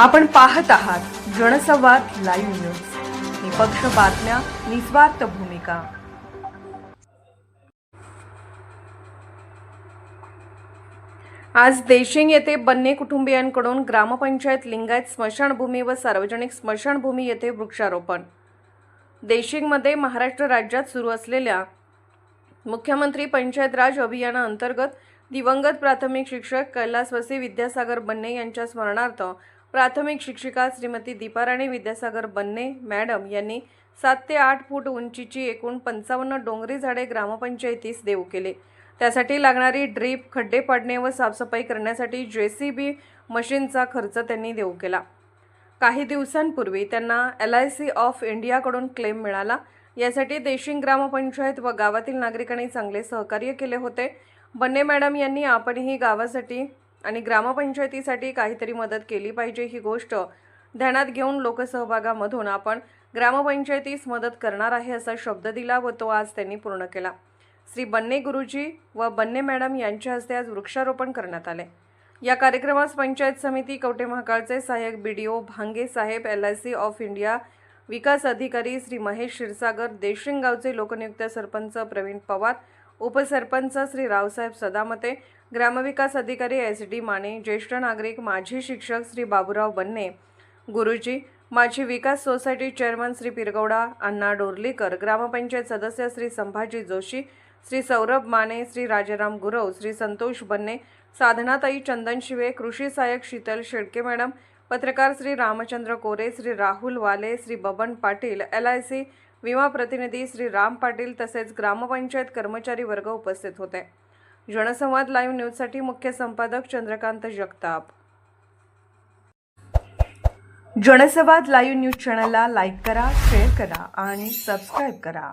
आपण पाहत आहात जनसंवाद लाईव्ह न्यूज. निपक्ष बातम्या निस्वार्थ भूमिका. आज देशिंग येथे बन्ने कुटुंबियांकडून ग्रामपंचायत लिंगायत स्मशानभूमी व सार्वजनिक स्मशानभूमी येथे वृक्षारोपण. देशिंगमध्ये महाराष्ट्र राज्यात सुरू असलेल्या मुख्यमंत्री पंचायत राज अभियानाअंतर्गत दिवंगत प्राथमिक शिक्षक कैलासवासी विद्यासागर बन्ने यांच्या स्मरणार्थ प्राथमिक शिक्षिका श्रीमती दीपाराणी विद्यासागर बन्ने मॅडम यांनी सात ते आठ फूट उंचीची एकूण पंचावन्न डोंगरी झाडे ग्रामपंचायतीस देऊ केले. त्यासाठी लागणारी ड्रीप खड्डे पाडणे व साफसफाई करण्यासाठी जे सी बी मशीनचा खर्च त्यांनी देऊ केला. काही दिवसांपूर्वी त्यांना एल आय सी ऑफ इंडियाकडून क्लेम मिळाला. यासाठी देशिंग ग्रामपंचायत व गावातील नागरिकांनी चांगले सहकार्य केले होते. बन्ने मॅडम यांनी आपणही गावासाठी आणि ग्रामपंचायतीसाठी काहीतरी मदत केली पाहिजे ही गोष्ट ध्यानात घेऊन लोकसहभागामधून आपण ग्रामपंचायतीस मदत करणार आहे असा शब्द दिला व तो आज त्यांनी पूर्ण केला. श्री बन्ने गुरुजी व बन्ने मॅडम यांच्या हस्ते आज वृक्षारोपण करण्यात आले. या कार्यक्रमास पंचायत समिती कवटे महाकाळचे सहाय्यक B D O Bhange Saheb L I C of India विकास अधिकारी श्री महेश क्षीरसागर देशिंगगावचे लोकनियुक्त सरपंच प्रवीण पवार उपसरपंच श्री रावसाहेब सदामते ग्रामविकास अधिकारी एस डी माने ज्येष्ठ नागरिक माजी शिक्षक श्री बाबूराव बन्ने गुरुजी माजी विकास सोसायटी चेअरमन श्री पिरगौडा अण्णा डोरलीकर ग्रामपंचायत सदस्य श्री संभाजी जोशी श्री सौरभ माने श्री राजाराम गुरव श्री संतोष बन्ने साधनाताई चंदन शिवे कृषी सहाय्यक शीतल शेळके मॅडम पत्रकार Shri Ramchandra Kore Shri Rahul Wale Shri Baban Patil L I C विमा प्रतिनिधी श्री राम पाटील तसेच ग्रामपंचायत कर्मचारी वर्ग उपस्थित होते. जनसंवाद लाईव्ह न्यूजसाठी मुख्य संपादक चंद्रकांत जगताप. जनसंवाद लाईव्ह न्यूज चॅनलला लाईक करा शेअर करा आणि सबस्क्राईब करा.